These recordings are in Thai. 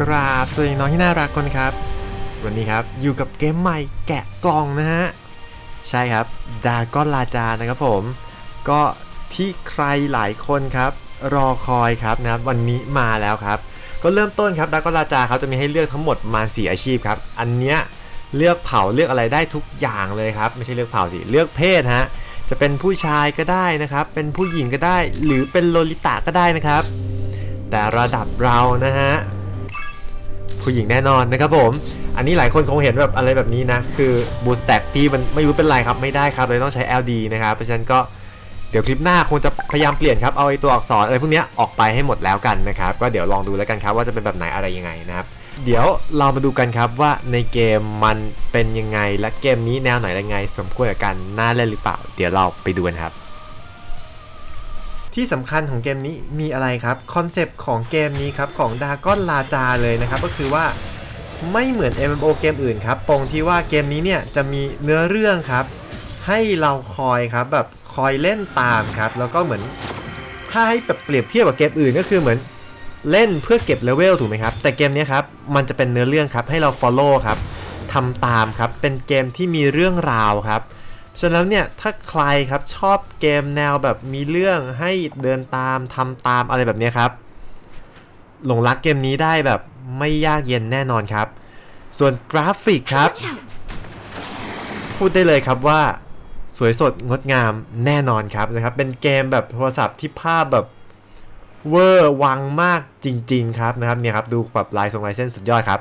กราบสวัสดีน้องที่น่ารักคนครับ วันนี้ครับอยู่กับเกมใหม่แกะกล่องนะฮะ ใช่ครับดาก้อนลาจานะครับผม ก็ที่ใครหลายคนครับ รอคอยครับนะครับวันนี้มาแล้วครับ ก็เริ่มต้นครับดาก้อนลาจาครับจะมีให้เลือกทั้งหมดมาสีอาชีพครับ อันเนี้ยเลือกเผ่าเลือกอะไรได้ทุกอย่างเลยครับ ไม่ใช่เลือกเผ่าสิเลือกเพศฮะจะเป็นผู้ชายก็ได้นะครับ เป็นผู้หญิงก็ได้ หรือเป็นโลลิตะก็ได้นะครับ แต่ระดับเรานะฮะ ผู้หญิงแน่นอนนะครับผม อันนี้หลายคนคงเห็นแบบอะไรแบบนี้นะ คือบูสแต็กที่มันไม่รู้เป็นไรครับไม่ได้ครับเลยต้องใช้ LD นะครับ เพราะฉะนั้นก็เดี๋ยวคลิปหน้าคงจะพยายามเปลี่ยนครับ เอาไอ้ตัวอักษรอะไรพวกนี้ออกไปให้หมดแล้วกันนะครับ ก็เดี๋ยวลองดูแล้วกันครับว่าจะเป็นแบบไหนอะไรยังไงนะครับ เดี๋ยวเรามาดูกันครับว่าในเกมมันเป็นยังไงและเกมนี้แนวไหนยังไง สมควรกับการน่าเล่นหรือเปล่า เดี๋ยวเราไปดูกันครับ ที่สำคัญของเกมนี้มีอะไรครับคอนเซปต์ของเกมนี้ครับของดากอนลาจาเลยนะครับก็คือว่าไม่เหมือน MMO เกมอื่นครับตรงที่ว่าเกมนี้เนี่ยจะมีเนื้อเรื่องครับ ให้เราคอยครับแบบคอยเล่นตามครับ แล้วก็เหมือนถ้าให้แบบเปรียบเทียบกับเกมอื่นก็คือเหมือนเล่นเพื่อเก็บเลเวลถูกไหมครับ แต่เกมนี้ครับมันจะเป็นเนื้อเรื่องครับให้เรา follow ครับทำตามครับเป็นเกมที่มีเรื่องราวครับ ฉะนั้นเนี่ยถ้าใครครับชอบเกมแนวแบบมีเรื่องให้เดินตามทำตามอะไรแบบเนี้ยครับ หลงรักเกมนี้ได้แบบไม่ยากเย็นแน่นอนครับ ส่วนกราฟิกครับ Watch out! พูดได้เลยครับว่า สวยสดงดงามแน่นอนครับนะครับ เป็นเกมแบบโทรศัพท์ที่ภาพแบบเวอร์วังมากจริง ๆ ครับนะครับเนี่ยครับดูแบบลายทรงลายเส้นสุดยอดครับ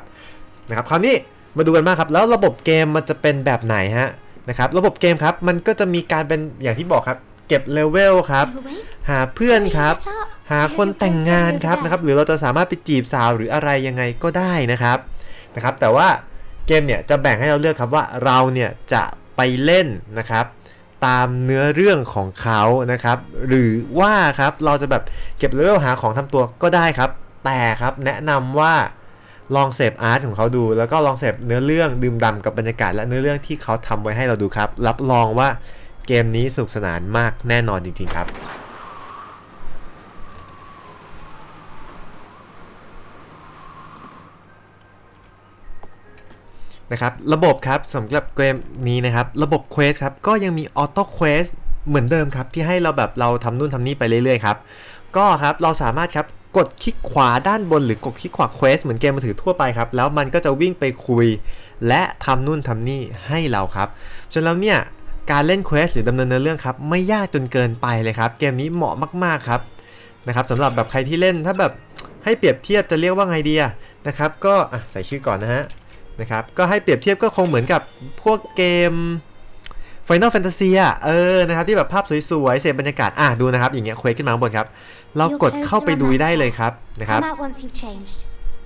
นะครับคราวนี้มาดูกันมากครับ แล้วระบบเกมมันจะเป็นแบบไหนฮะ นะครับระบบเกมครับมันก็จะมีการเป็นอย่างที่บอกครับ เก็บเลเวลครับ You awake? หาเพื่อนครับ Hurry, get up. หาคนแต่งงานครับนะครับหรือเราจะสามารถไปจีบสาวหรืออะไรยังไงก็ได้นะครับนะครับ แต่ว่าเกมเนี่ยจะแบ่งให้เราเลือกครับว่าเราเนี่ยจะไปเล่นนะครับตามเนื้อเรื่องของเขานะครับ หรือว่าครับเราจะแบบเก็บเลเวลหาของทำตัวก็ได้ครับ แต่ครับแนะนำว่า ลองเสพอาร์ตของเขาดู แล้วก็ลองเสพเนื้อเรื่องดื่มด่ำกับบรรยากาศและเนื้อเรื่องที่เขาทำไว้ให้เราดูครับ รับรองว่าเกมนี้สนุกสนานมากแน่นอนจริง ๆ ครับนะครับระบบครับสำหรับเกมนี้นะครับ ระบบเควสครับก็ยังมีออโต้เควสเหมือนเดิมครับ ที่ให้เราแบบเราทำนู่นทำนี่ไปเรื่อยๆครับ ก็ครับเราสามารถครับ กดคลิกขวาด้านบนหรือกดคลิกขวาเควสเหมือนเกมมือถือทั่วไปครับ แล้วมันก็จะวิ่งไปคุย และทำนู่นทำนี่ให้เราครับฉะนั้นแล้วเนี่ย การเล่นเควสหรือดำเนินเนื้อเรื่องครับ ไม่ยากจนเกินไปเลยครับ เกมนี้เหมาะมากๆครับนะครับสำหรับแบบใครที่เล่นถ้าแบบให้เปรียบเทียบจะเรียกว่าไงดีนะครับก็ใส่ชื่อก่อนนะฮะนะครับก็ให้เปรียบเทียบก็คงเหมือนกับพวกเกม Final Fantasy อะเออนะครับที่แบบภาพสวยๆเสพบรรยากาศอะดูนะครับ อย่างเงี้ยเควสขึ้นมาข้างบนครับ เรากดเข้าไปดูได้เลยครับนะครับ Come out once you've changed.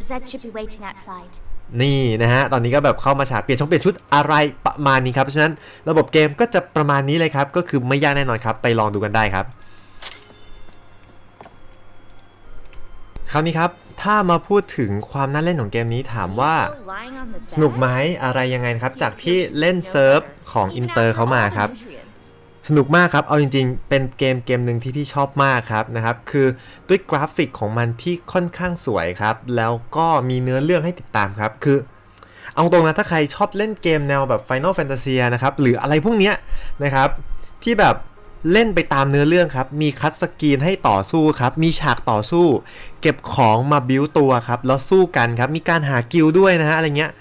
Zed should be waiting outside. นี่นะฮะ ตอนนี้ก็แบบเข้ามาฉากเปลี่ยนชงเปลี่ยนชุดอะไรประมาณนี้ครับ เพราะฉะนั้นระบบเกมก็จะประมาณนี้เลยครับ ก็คือไม่ยากแน่นอนครับ ไปลองดูกันได้ครับ คราวนี้ครับ ถ้ามาพูดถึงความน่าเล่นของเกมนี้ถามว่าสนุกไหมอะไรยังไงนะครับ จากที่เล่นเซิร์ฟของอินเตอร์เขามาครับ สนุกมากครับ เอาจริงๆ เป็นเกมเกมหนึ่งที่พี่ชอบมากครับนะครับ คือด้วยกราฟิกของมันที่ค่อนข้างสวยครับ แล้วก็มีเนื้อเรื่องให้ติดตามครับ คือ เอาตรงนะถ้าใครชอบเล่นเกมแนวแบบ Final Fantasy นะครับ หรืออะไรพวกเนี้ยนะครับ ที่แบบ เล่นไปตามเนื้อเรื่องครับ มีคัตสกรีนให้ต่อสู้ครับ มีฉากต่อสู้ เก็บของมาบิวตัวครับ แล้วสู้กันครับ มีการหากิลด์ด้วยนะฮะอะไรเงี้ย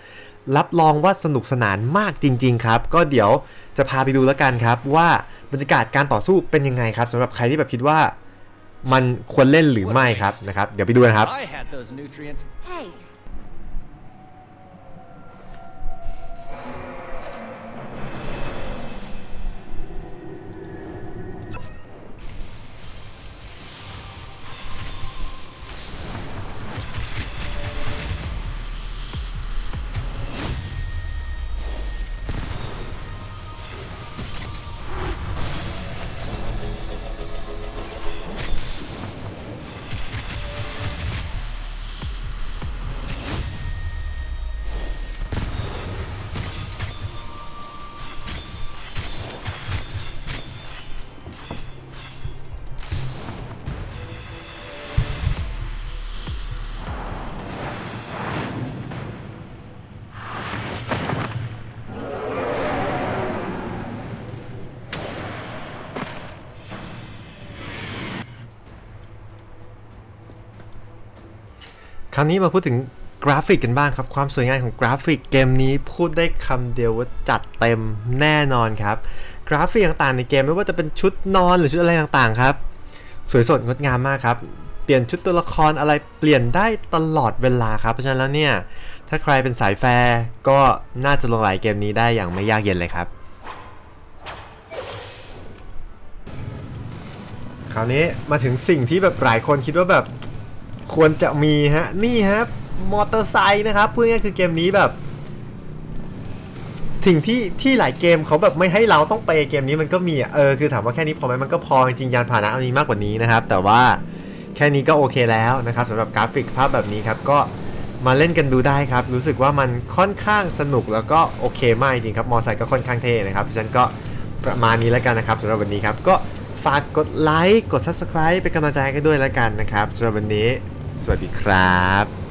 รับรองว่าสนุกสนานมากจริง ๆ ครับ ก็เดี๋ยวจะพาไปดูแล้วกันครับ ว่าบรรยากาศการต่อสู้เป็นยังไงครับสำหรับใครที่แบบคิดว่า มันควรเล่นหรือไม่ครับนะครับ เดี๋ยวไปดูกันครับาวนี้มาพูดถึงกราฟิกกันบ้างครับ ความสวยงามของกราฟิกเกมนี้พูดได้คำเดียวว่าจัดเต็มแน่นอนครับ กราฟิกต่างๆในเกมไม่ว่าจะเป็นชุดนอนหรือชุดอะไรต่างๆครับ สวยสดงดงามมากครับ เปลี่ยนชุดตัวละครอะไรเปลี่ยนได้ตลอดเวลาครับ เพราะฉะนั้นแล้วเนี่ย ถ้าใครเป็นสายแฟร์ก็น่าจะลงไหลเกมนี้ได้อย่างไม่ยากเย็นเลยครับ คราวนี้มาถึงสิ่งที่แบบหลายคนคิดว่าแบบ ควรจะมีฮะ นี่ครับมอเตอร์ไซค์นะครับเพูดง่ายๆคือเกมนี้แบบสิ่งที่ที่หลายเกมเขาแบบไม่ให้เราต้องไปเกมนี้มันก็มีอะเออคือถามว่าแค่นี้พอไหมมันก็พอจริงยานพาหนะมีมากกว่านี้นะครับ แต่ว่าแค่นี้ก็โอเคแล้วนะครับสำหรับกราฟิกภาพแบบนี้ครับก็มาเล่นกันดูได้ครับ รู้สึกว่ามันค่อนข้างสนุกแล้วก็โอเคมากจริงครับมอไซค์ก็ค่อนข้างเท่นะครับเพราะฉะนั้นก็ประมาณนี้แล้วกันนะครับสำหรับวันนี้ครับก็ ฝากกดไลค์ กด Subscribe เป็นกำลังใจให้กันด้วยแล้วกันนะครับสำหรับวันนี้ สวัสดีครับ